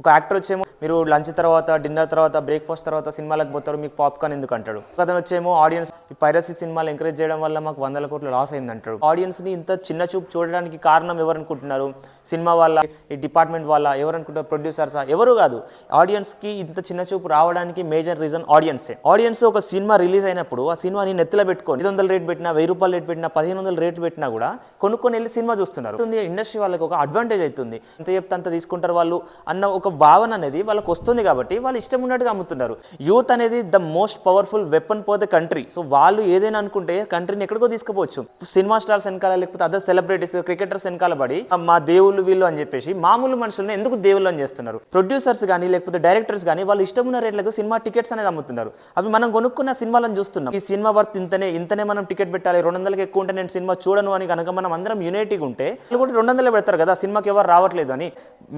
ఒక యాక్టర్ వచ్చేమో మీరు లంచ్ తర్వాత డిన్నర్ తర్వాత బ్రేక్ఫాస్ట్ తర్వాత సినిమాలకు పోతారు మీకు పాప్కార్న్ ఎందుకు అంటాడు అతను వచ్చేమో ఆడియన్స్ ఈ పైరసీ సినిమాలు ఎంకరేజ్ చేయడం వల్ల మాకు వందల కోట్లు లాస్ అయింది అంటాడు ఆడియన్స్ని ఇంత చిన్న చూపు చూడడానికి కారణం ఎవరు అనుకుంటున్నారు సినిమా వాళ్ళ ఈ డిపార్ట్మెంట్ వాళ్ళ ఎవరు అనుకుంటారు ప్రొడ్యూసర్సా ఎవరు కాదు. ఆడియన్స్కి ఇంత చిన్న చూపు రావడానికి మేజర్ రీజన్ ఆడియన్సే. ఆడియన్స్ ఒక సినిమా రిలీజ్ అయినప్పుడు ఆ సినిమాని నెత్తిలో పెట్టుకొని ఐదు వందల రేట్ పెట్టినా వెయ్యి రూపాయలు రేట్ పెట్టినా పదిహేను వందల రేట్ పెట్టినా కూడా కొనుక్కొని వెళ్ళి సినిమా చూస్తున్నారు. ఇండస్ట్రీ వాళ్ళకి ఒక అడ్వాంటేజ్ అవుతుంది. ఎంత చెప్తే అంత తీసుకుంటారు వాళ్ళు. అన్న ఒక భావన అనేది వాళ్ళకి వస్తుంది కాబట్టి వాళ్ళు ఇష్టం ఉన్నట్టుగా అమ్ముతున్నారు. యూత్ అనేది the most powerful weapon for the country so వాళ్ళు ఏదైనా అనుకుంటే కంట్రీని ఎక్కడికో తీసుకుపోవచ్చు. సినిమా స్టార్స్ వెనకాల లేకపోతే అదర్ సెలబ్రిటీస్ క్రికెటర్స్ వెనకాల పడి మా దేవుళ్ళు వీళ్ళు అని చెప్పేసి మామూలు మనుషులను ఎందుకు దేవుళ్ళు అని చేస్తున్నారు? ప్రొడ్యూసర్స్ కానీ లేకపోతే డైరెక్టర్స్ కానీ వాళ్ళు ఇష్టం ఉన్న రేట్లకు సినిమా టికెట్స్ అనేది అమ్ముతున్నారు. అవి మనం కొనుక్కున్న సినిమాలను చూస్తున్నాం. ఈ సినిమా వర్త్ ఇంతనే ఇంతనే మనం టికెట్ పెట్టాలి. రెండు వందలకి ఎక్కువ ఉంటే నేను సినిమా చూడను అని కనుక మనం అందరం యూనిటీగా ఉంటే వాళ్ళు కూడా రెండు వందలే పెడతారు కదా సినిమాకి ఎవరు రావట్లేదు అని.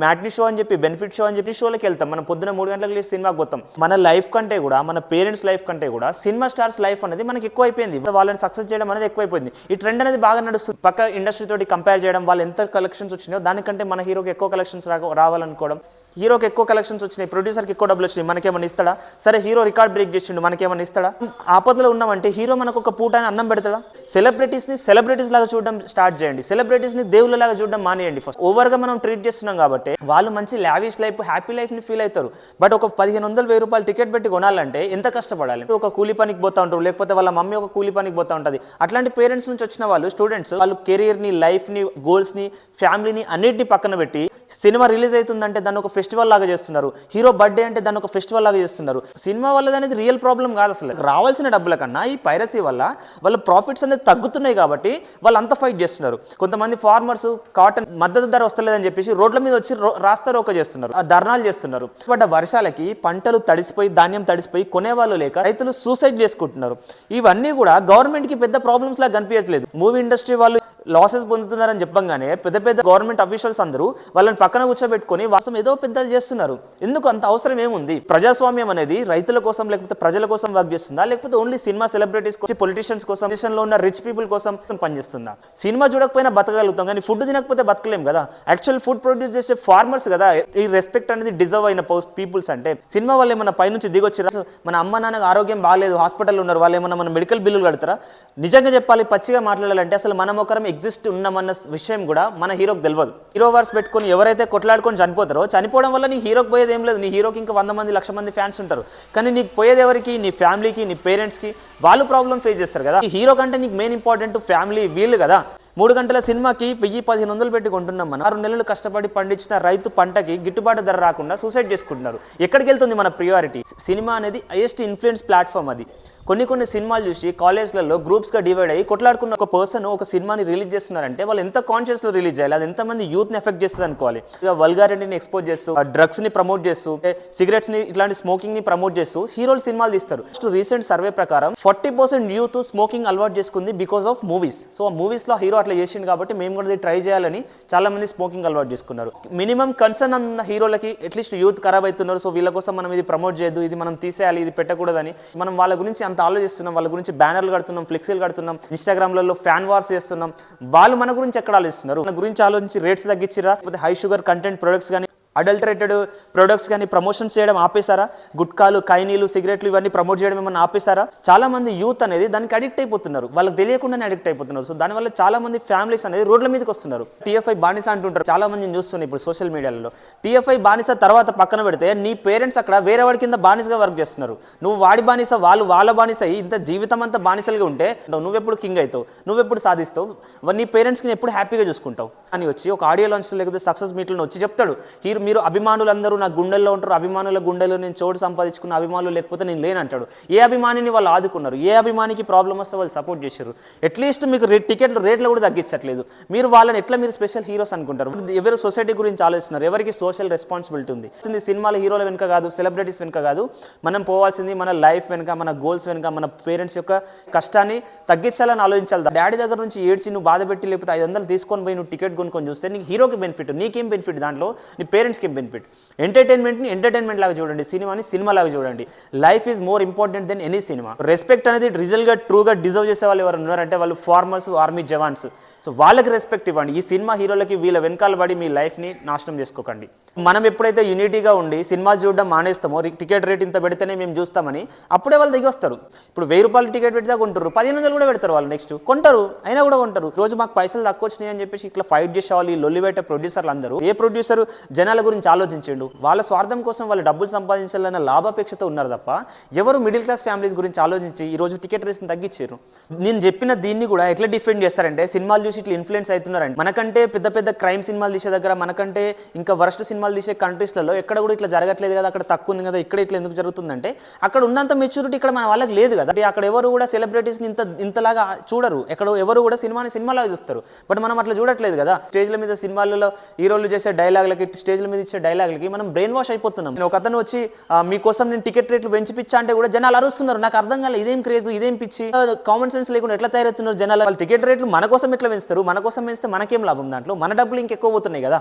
మ్యాట్నీ షో అని చెప్పి బెనిఫిట్ షో అని చెప్పి షోలకి వెళ్తాం. మనం పొద్దున మూడు గంటలకు లేచి సినిమాకి పోతాం. మన లైఫ్ కంటే కూడా మన పేరెంట్స్ లైఫ్ కంటే కూడా సినిమా స్టార్స్ లైఫ్ అనేది మనకి ఎక్కువ అయిపోయింది వాళ్ళని సక్సెస్ చేయడం అనేది ఎక్కువైపోయింది. ఈ ట్రెండ్ అనేది బాగా నడుస్తుంది. పక్క ఇండస్ట్రీ తోటి కంపేర్ చేయడం వాళ్ళు ఎంత కలెక్షన్స్ వచ్చినాయో దానికంటే మన హీరోకి ఎక్కువ కలెక్షన్స్ రావాలనుకోవడం హీరోకి ఎక్కువ కలెక్షన్స్ వచ్చినాయి ప్రొడ్యూసర్కి ఎక్కువ డబ్బులు వచ్చినాయి మనకేమన్నా ఇస్తాడా? సరే హీరో రికార్డ్ బ్రేక్ చేసిండు మనకేమన్నా ఇస్తాడా? ఆపదలో ఉన్నామంటే హీరో మనకు ఒక పూట అని అన్నం పెడతాడా? సెలబ్రిటీస్ని సెలబ్రిటీస్ లాగా చూడడం స్టార్ట్ చేయండి. సెలబ్రిటీస్ని దేవుళ్ళ లాగా చూడడం మానేయండి ఫస్ట్ ఓవర్గా మనం ట్రీట్ చేస్తున్నాం కాబట్టి వాళ్ళు మంచి లావిష్ లైఫ్ హ్యాపీ లైఫ్ని ఫీల్ అవుతారు. బట్ ఒక పదిహేను వందలు వెయ్యి రూపాయలు టికెట్ పెట్టి కొనాలంటే ఎంత కష్టపడాలి? ఒక కూలి పనికి పోతా ఉంటారు లేకపోతే వాళ్ళ మమ్మీ ఒక కూలి పనికి పోతా ఉంటుంది. అట్లాంటి పేరెంట్స్ నుంచి వచ్చిన వాళ్ళు స్టూడెంట్స్ వాళ్ళు కెరీర్ని లైఫ్ని గోల్స్ని ఫ్యామిలీని అన్నిటిని పక్కన పెట్టి సినిమా రిలీజ్ అవుతుందంటే దాన్ని ఒక ఫెస్టివల్ లాగా చేస్తున్నారు. హీరో బర్త్డే అంటే దాన్ని ఒక ఫెస్టివల్ లాగా చేస్తున్నారు. సినిమా వల్ల అనేది రియల్ ప్రాబ్లం కాదు అసలు. రావాల్సిన డబ్బుల కన్నా ఈ పైరసీ వల్ల వాళ్ళ ప్రాఫిట్స్ అనేది తగ్గుతున్నాయి కాబట్టి వాళ్ళు అంత ఫైట్ చేస్తున్నారు. కొంతమంది ఫార్మర్స్ కాటన్ మద్దతు ధర వస్తలేదని చెప్పేసి రోడ్ల మీద వచ్చి రో- రాస్తా రోక చేస్తున్నారు. ఆ ధర్నాలు చేస్తున్నారు. బట్ వర్షాలకి పంటలు తడిసిపోయి ధాన్యం తడిసిపోయి కొనేవాళ్ళు లేక రైతులు సూసైడ్ చేసుకుంటున్నారు. ఇవన్నీ కూడా గవర్నమెంట్కి పెద్ద ప్రాబ్లమ్స్ లాగా కనిపించట్లేదు. మూవీ ఇండస్ట్రీ వాళ్ళు లాసెస్ పొందుతున్నారని చెప్పంగానే పెద్ద పెద్ద గవర్నమెంట్ అఫీషియల్స్ అందరూ వాళ్ళని పక్కన కూర్చోబెట్టుకొని వాసం ఏదో పెద్దది చేస్తున్నారు. ఎందుకు అంత అవసరం ఏముంది? ప్రజాస్వామ్యం అనేది రైతుల కోసం లేకపోతే ప్రజల కోసం వర్క్ చేస్తుందా? లేకపోతే ఓన్లీ సినిమా సెలబ్రిటీస్ కోసం పొలిటీషియన్స్ కోసం దేశంలో ఉన్న రిచ్ పీపుల్ కోసం పనిచేస్తుందా? సినిమా చూడకపోయినా బతకగలుగుతాం కానీ ఫుడ్ తినకపోతే బతకలేం కదా? యాక్చువల్ ఫుడ్ ప్రొడ్యూస్ చేసే ఫార్మర్స్ కదా? ఈ రెస్పెక్ట్ అనేది డిజర్వ్ అయిన పీపుల్స్ అంటే సినిమా వాళ్ళు ఏమన్నా పైనుంచి దిగొచ్చి మన అమ్మ నాన్నకి ఆరోగ్యం బాగాలేదు హాస్పిటల్ ఉన్నారు వాళ్ళు ఏమన్నా మన మెడికల్ బిల్లులు కడతారా? నిజంగా చెప్పాలి పచ్చిగా మాట్లాడాలంటే అసలు మనం ఒకరం ఎగ్జిస్ట్ ఉన్నామన్న విషయం కూడా మన హీరోకి తెలియదు హీరో వర్స్ పెట్టుకొని ఎవరైతే కొట్లాడుకొని చనిపోతారో చనిపోవడం వల్ల నీ హీరోకి పోయేది ఏం లేదు. నీ హీరోకి ఇంకా వంద మంది లక్ష మంది ఫ్యాన్స్ ఉంటారు. కానీ నీకు పోయేది ఎవరికి? నీ ఫ్యామిలీకి నీ పేరెంట్స్కి. వాళ్ళు ప్రాబ్లం ఫేస్ చేస్తారు కదా. ఈ హీరో కంటే నీకు మెయిన్ ఇంపార్టెంట్ ఫ్యామిలీ వీళ్ళు కదా. మూడు గంటల సినిమాకి వెయ్యి పదిహేను వందలు పెట్టి కొంటున్నాం మనం. ఆరు నెలలు కష్టపడి పండించిన రైతు పంటకి గిట్టుబాటు ధర రాకుండా సూసైడ్ చేసుకుంటున్నారు. ఎక్కడికి వెళ్తుంది మన ప్రియారిటీ సినిమా అనేది హైయెస్ట్ ఇన్ఫ్లుయెన్స్ ప్లాట్ఫామ్ అది. కొన్ని కొన్ని సినిమాలు చూసి కాలేజ్లలో గ్రూప్స్గా డివైడ్ అయ్యి కొట్లాడుకున్న ఒక పర్సన్ ఒక సినిమాని రిలీజ్ చేస్తున్నారంటే వాళ్ళు ఎంత కాన్షియస్లో రిలీజ్ చేయాలి? అది ఎంతమంది యూత్ని ఎఫెక్ట్ చేస్తుంది అనుకోవాలి. ఇక వల్గారిటీని ఎక్స్పోజ్ చేస్తూ డ్రగ్స్ని ప్రమోట్ చేస్తూ సిగరెట్స్ని ఇట్లాంటి స్మోకింగ్ని ప్రమోట్ చేస్తూ హీరోలు సినిమాలు తీస్తారు. ఫస్ట్ రీసెంట్ సర్వే ప్రకారం ఫార్టీ పర్సెంట్ యూత్ స్మోకింగ్ అలవాటు చేసుకుంది బికాస్ ఆఫ్ మూవీస్ సో ఆ మూవీస్లో హీరో అట్లా చేసిండు కాబట్టి మేము కూడా ట్రై చేయాలని చాలా మంది స్మోకింగ్ అలవాటు చేసుకున్నారు. మినిమం కన్సర్న్ ఉన్న హీరోలకి అట్లీస్ట్ యూత్ ఖరాబ్ అవుతున్నారు. సో వీళ్ళ కోసం మనం ఇది ప్రమోట్ చేయదు ఇది మనం తీసేయాలి ఇది పెట్టకూడదని మనం వాళ్ళ గురించి అంత ఆలోచిస్తున్నాం వాళ్ళ గురించి బ్యానర్లు కడుతున్నాం ఫ్లెక్సీలు కడుతున్నాం ఇన్స్టాగ్రామ్లలో ఫ్యాన్ వార్స్ చేస్తున్నాం. వాళ్ళు మన గురించి ఎక్కడ ఆలోచిస్తున్నారు? మన గురించి ఆలోచించి రేట్స్ తగ్గించిరా లేకపోతే హై షుగర్ కంటెంట్ ప్రొడక్ట్స్ కానీ అడల్టరేటెడ్ ప్రొడక్ట్స్ కానీ ప్రమోషన్స్ చేయడం ఆపేశారా? గుట్కాలు కైనీలు సిగరెట్లు ఇవన్నీ ప్రమోట్ చేయడం ఏమన్నా ఆపేశారా? చాలా మంది యూత్ అనేది దానికి అడిక్ట్ అయిపోతున్నారు. వాళ్ళకి తెలియకుండానే అడిక్ట్ అయిపోతున్నారు. సో దానివల్ల చాలా మంది ఫ్యామిలీస్ అనేది రోడ్ల మీదకి వస్తున్నారు. టీఎఫ్ఐ బానిస అంటుంటారు. చాలా మందిని చూస్తున్నాయి ఇప్పుడు సోషల్ మీడియాలో టీఎఫ్ఐ బానిస తర్వాత పక్కన పెడితే నీ పేరెంట్స్ అక్కడ వేరే వాడి కింద బానిసగా వర్క్ చేస్తున్నారు. నువ్వు వాడి బానిస వాళ్ళు వాళ్ళ బానిస అయ్యి ఇంత జీవితం అంతా బానిసలుగా ఉంటే నువ్వెప్పుడు కింగ్ అవుతావు? నువ్వెప్పుడు సాధిస్తావు? నీ పేరెంట్స్కి ఎప్పుడు హ్యాపీగా చూసుకుంటావు? అని వచ్చి ఒక ఆడియో లాంచ్ లేకపోతే సక్సెస్ మీట్లో వచ్చి చెప్తాడు. హీరో మీరు అభిమానులందరూ నా గుండెల్లో ఉంటారు అభిమానుల గుండెల్లో నేను చోటు సంపాదించుకున్న అభిమానులు లేకపోతే నేను లేనంటాడు. ఏ అభిమానిని వాళ్ళు ఆదుకున్నారు? ఏ అభిమానికి ప్రాబ్లం వస్తే వాళ్ళు సపోర్ట్ చేశారు అట్లీస్ట్ మీకు రేట్ టికెట్లు రేట్లు కూడా తగ్గించట్లేదు. మీరు వాళ్ళని ఎట్లా మీరు స్పెషల్ హీరోస్ అనుకుంటారు? ఎవరు సొసైటీ గురించి ఆలోచిస్తున్నారు? ఎవరికి సోషల్ రెస్పాన్సిబిలిటీ ఉంది? సినిమాల హీరోల వెనుక కాదు సెలబ్రిటీస్ వెనుక కాదు. మనం పోవాల్సింది మన లైఫ్ వెనుక మన గోల్స్ వెనుక మన పేరెంట్స్ యొక్క కష్టాన్ని తగ్గించాలని ఆలోచించాలి. డాడీ దగ్గర నుంచి ఏడ్చి నువ్వు బాధ పెట్టి లేకపోతే ఐదు వందలు తీసుకొని పోయి నువ్వు టికెట్ కొనుక్కొని చూస్తే నీకు హీరోకి బెనిఫిట్ నీకేం బెనిఫిట్ దాంట్లో? నీ పేరెంట్స్ పేరెంట్స్కి బెనిఫిట్ ఎంటర్టైన్మెంట్ని ఎంటర్టైన్మెంట్ లాగా చూడండి సినిమాని సినిమా లాగా చూడండి. Life is more important then any cinema respect అనేది రిజల్ట్గా ట్రూగా డిజర్వ్ చేసే వాళ్ళు ఎవరు ఉన్నారంటే వాళ్ళు ఫార్మర్స్ ఆర్మీ జవాన్స్ సో వాళ్ళకి రెస్పెక్ట్ ఇవ్వండి. ఈ సినిమా హీరోలకి వీళ్ళ వెనకాల పడి మీ లైఫ్ని నాశనం చేసుకోకండి. మనం ఎప్పుడైతే యూనిటీగా ఉండి సినిమా చూడడం మానేస్తామో టికెట్ రేట్ ఇంత పెడితేనే మేము చూస్తామని అప్పుడే వాళ్ళు దిగి వస్తారు. ఇప్పుడు వెయ్యి రూపాయలు టికెట్ పెడితే కొంటారు పదిహేను వందలు కూడా పెడతారు వాళ్ళు నెక్స్ట్ కొంటారు అయినా కూడా కొంటారు. రోజు మాకు పైసలు తక్కువ వచ్చినాయి అని చెప్పేసి ఇట్లా ఫైట్ చేసే వాళ్ళు ఈ లొల్లి ప్రొడ్యూసర్లు అందరూ ఏ ప్రొడ్యూసర్ జనాల గురించి ఆలోచించిండు. వాళ్ళ స్వార్థం కోసం వాళ్ళు డబ్బులు సంపాదించాలన్న లాభాపేక్షతో ఉన్నారు తప్ప ఎవరు మిడిల్ క్లాస్ ఫ్యామిలీస్ గురించి ఆలోచించి ఈ రోజు టికెట్ రేస్ని తగ్గించారు నేను చెప్పిన దీన్ని కూడా ఎట్లా డిఫెండ్ చేస్తారంటే సినిమాలు చూసి ఇట్లా ఇన్ఫ్లుయెన్స్ అవుతున్నారండి. మనకంటే పెద్ద పెద్ద క్రైమ్ సినిమాలు తీసే దగ్గర మనకంటే ఇంకా వరస్ట్ సినిమాలు తీసే కంట్రీస్లలో ఎక్కడ కూడా ఇట్లా జరగట్లేదు కదా అక్కడ తక్కువ ఉంది కదా ఇక్కడ ఇట్లా ఎందుకు జరుగుతుందంటే అక్కడ ఉన్నంత మెచ్యూరిటీ ఇక్కడ మన వాళ్ళకి లేదు కదా. అక్కడ ఎవరు కూడా సెలబ్రిటీస్ని ఇంత ఇంతలాగా చూడరు. ఎక్కడ ఎవరు కూడా సినిమాని సినిమాలాగా చూస్తారు. బట్ మనం అట్లా చూడట్లేదు కదా. స్టేజ్ల మీద సినిమాలలో హీరోలు చేసే డైలాగులకి స్టేజ్ల మీద ఇచ్చే డైలాగులకి మనం బ్రెయిన్ వాష్ అయిపోతున్నాం. నేను ఒక అతను వచ్చి మీకోసం నేను టికెట్ రేట్లు పెంచిపిచ్చా? అంటే కూడా జనాలు అరుస్తున్నారు. నాకు అర్థం కాలేదు ఇదేం క్రేజ్ ఇదేం పిచ్చి? కామన్ సెన్స్ లేకుండా ఎట్లా తయారవుతున్నారు జనాలు? వాళ్ళు టికెట్ రేట్లు మన కోసం ఎట్లా పెంచుతారు? మన కోసం పెంచితే మనకేం లాభం దాంట్లో? మన డబ్బులు ఇంకెక్కువ పోతున్నాయి కదా.